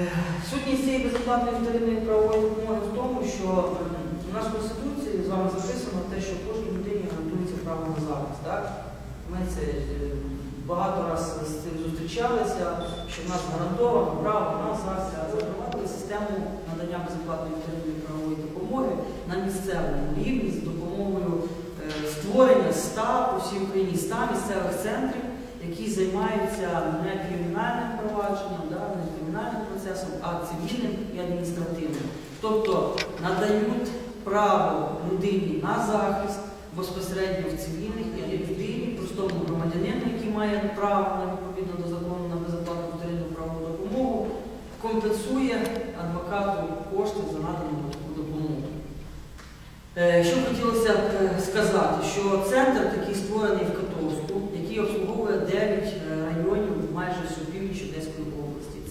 Е, Сутність цієї безоплатної вторинної правової допомоги в тому, що в Конституції з вами записано те, що кожній людині гарантується право на захист. Так? Ми це е, багато разів з цим зустрічалися, що в нас гарантовано право на захист. А Запровадили систему надання безоплатної вторинної правової допомоги на місцевому рівні з допомогою е, створення 100 по всій Україні 100 місцевих центрів, які займаються процесом, а цивільним і адміністративним. Тобто надають право людині на захист безпосередньо в цивільних і людині, простому громадянину, який має право відповідно до закону на безоплатну вторинну правову допомогу, компенсує адвокату кошти за надану допомогу. Е, Що хотілося б е, сказати, що центр такий створений в Котовську, який обслуговує 9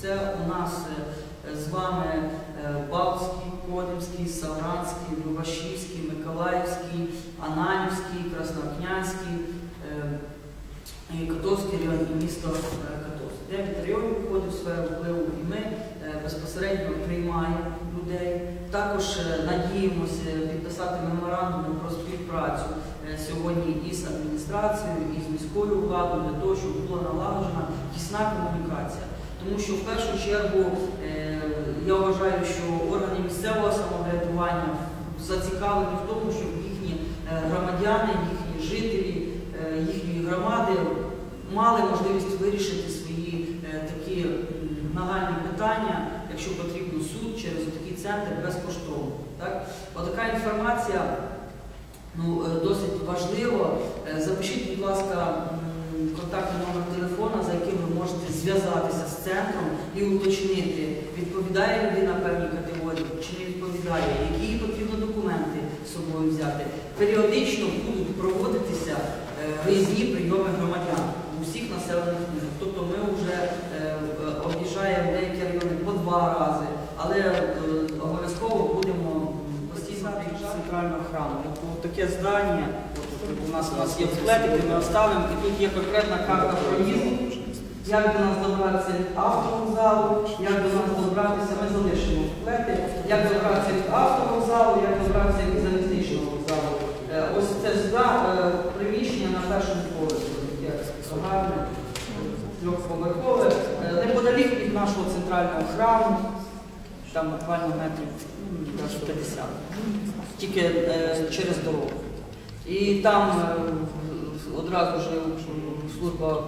Це у нас е, з вами е, Балтський, Кодимський, Савранський, Любашівський, Миколаївський, Ананівський, Краснокнянський, е, Котовський район і місто Котовськ. Дев'ять районів входить в сферу впливу, і ми безпосередньо приймаємо людей. Також надіємося підписати меморандуми про співпрацю сьогодні із адміністрацією, і з міською владою для того, щоб була налагоджена тісна комунікація. Тому що в першу чергу е, я вважаю, що органи місцевого самоврядування зацікавлені в тому, щоб їхні е, громадяни, їхні жителі, е, їхньої громади мали можливість вирішити свої такі нагальні питання, якщо потрібно суд через такий центр безкоштовно. Так? Отака інформація ну, досить важлива. Запишіть, будь ласка, контактний номер зв'язатися з центром і уточнити, відповідає людина певній категорії чи не відповідає, які їй потрібно документи з собою взяти. Періодично будуть проводитися е, виїзні прийоми громадян у всіх населених пунктах. Тобто ми вже е, об'їжджаємо деякі райони по два рази, але е, обов'язково будемо постійно центрального храму. Тобто таке здання, у нас у нас є склепики, ми оставимо, і тут є конкретна карта проїзду. Як до нас добратися від автовокзалу, як до нас добратися, ми залишимо склепи, як добратися від автовокзалу, як добратися від залізничного вокзалу. Е, Ось це зда- е, приміщення на першому поверсі, таке гарне, трьохповерхове, Е, неподалік від нашого центрального храму, там буквально метрів 50, тільки е, через дорогу. І там одразу ж служба